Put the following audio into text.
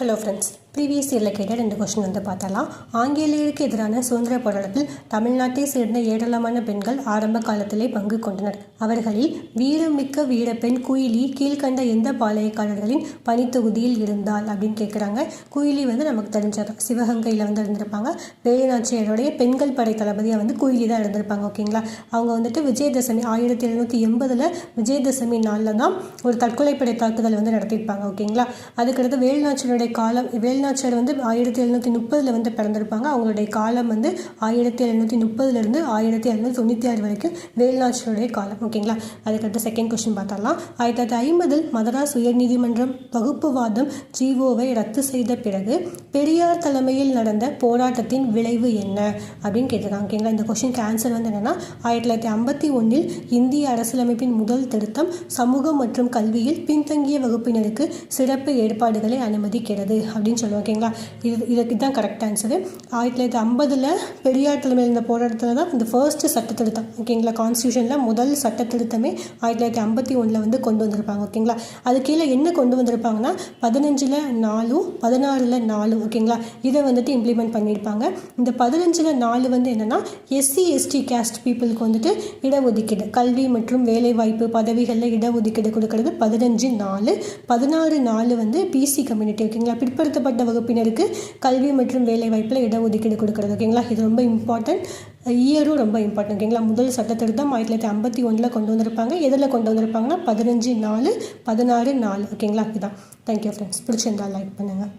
Hello friends previous இயரில் கேட்ட ரெண்டு கொஷின் வந்து பார்த்தலாம் ஆங்கிலேயருக்கு எதிரான சுதந்திர போராட்டத்தில் தமிழ்நாட்டை சேர்ந்த ஏராளமான பெண்கள் ஆரம்ப காலத்திலே பங்கு கொண்டனர். அவர்களில் வீரமிக்க வீரப்பெண் குயிலி கீழ்கண்ட எந்த பாளையக்காரர்களின் பணித்தொகுதியில் இருந்தால் அப்படின்னு கேட்குறாங்க குயிலி வந்து நமக்கு தெரிஞ்சது சிவகங்கையில் வந்து இருந்திருப்பாங்க. வேலுநாச்சியருடைய பெண்கள் படை தளபதியாக வந்து குயிலி தான் இருந்திருப்பாங்க ஓகேங்களா? அவங்க வந்துட்டு விஜயதசமி ஆயிரத்தி எழுநூற்றி எண்பதில் விஜயதசமி நாளில் தான் ஒரு தற்கொலைப்படை தாக்குதல் வந்து நடத்தியிருப்பாங்க ஓகேங்களா? அதுக்கடுத்து வேலுநாச்சியருடைய காலம் வேல் வேலுநாச்சியார் வந்து ஆயிரத்தி எழுநூற்றி முப்பதில் வந்து பிறந்திருப்பாங்க. அவங்களுடைய காலம் வந்து ஆயிரத்தி எழுநூற்றி முப்பதுலேருந்து ஆயிரத்தி எழுநூற்றி தொண்ணூற்றி ஆறு வரைக்கும் வேலுநாச்சியருடைய காலம். ஓகேங்களா அதுக்கடுத்து செகண்ட் கொஸ்டின் பார்த்தரலாம் ஆயிரத்தி தொள்ளாயிரத்தி ஐம்பதில் மதராஸ் உயர்நீதிமன்றம் வகுப்புவாதம் ஜிஓவை ரத்து செய்த பிறகு பெரியார் தலைமையில் நடந்த போராட்டத்தின் விளைவு என்ன? அப்படின்னு கேட்டிருக்காங்க. ஓகேங்களா இந்த கொஸ்டினுக்கு ஆன்சர் வந்து என்னென்னா ஆயிரத்தி தொள்ளாயிரத்தி ஐம்பத்தி ஒன்றில் இந்திய அரசியலமைப்பின் முதல் திருத்தம் சமூகம் மற்றும் கல்வியில் பின்தங்கிய வகுப்பினருக்கு சிறப்பு ஏற்பாடுகளை அனுமதிக்கிறது அப்படின்னு சொல்லுவோம் ஓகேங்களா இது இதுக்கு தான் கரெக்ட் ஆன்சரு ஆயிரத்தி தொள்ளாயிரத்தி ஐம்பதில் பெரியார் தலைமையில் இருந்த போராட்டத்தில் தான் இந்த ஃபர்ஸ்ட் சட்ட திருத்தம் ஓகேங்களா கான்ஸ்டியூஷனில் முதல் சட்ட திருத்தமே ஆயிரத்தி தொள்ளாயிரத்தி ஐம்பத்தி ஒன்றில் வந்து கொண்டு வந்திருப்பாங்க ஓகேங்களா அது கீழே என்ன கொண்டு வந்திருப்பாங்கன்னா பதினஞ்சில் நாலும் பதினாறில் நாலும் ஓகேங்களா இதை வந்துட்டு இம்ப்ளிமெண்ட் பண்ணியிருப்பாங்க. இந்த பதினஞ்சில் நாலு வந்து என்னென்னா எஸ்சி எஸ்டி கேஸ்ட் பீப்புளுக்கு வந்துட்டு இடஒதுக்கீடு கல்வி மற்றும் வேலைவாய்ப்பு பதவிகளில் இடஒதுக்கீடு கொடுக்கறது பதினஞ்சு நாலு பதினாறு நாலு வந்து பிசி கம்யூனிட்டி ஓகேங்களா பிற்படுத்தப்பட்ட வகுப்பினருக்கு கல்வி மற்றும் வேலைவாய்ப்பில் இடஒதுக்கீடு கொடுக்கறது ஓகேங்களா? இது ரொம்ப இம்பார்ட்டன்ட் இயரும் ரொம்ப இம்பார்ட்டன்ட் ஓகேங்களா? முதல் சட்டத்திருத்தம் ஆயிரத்தி தொள்ளாயிரத்தி ஐம்பத்தி ஒன்றில் கொண்டு வந்திருப்பாங்க. எதில் கொண்டு வந்திருப்பாங்கன்னா பதினஞ்சு நாலு பதினாறு நாலு ஓகேங்களா? இதுதான். தேங்க்யூ ஃப்ரெண்ட்ஸ் பிடிச்சிருந்தா லைக் பண்ணுங்கள்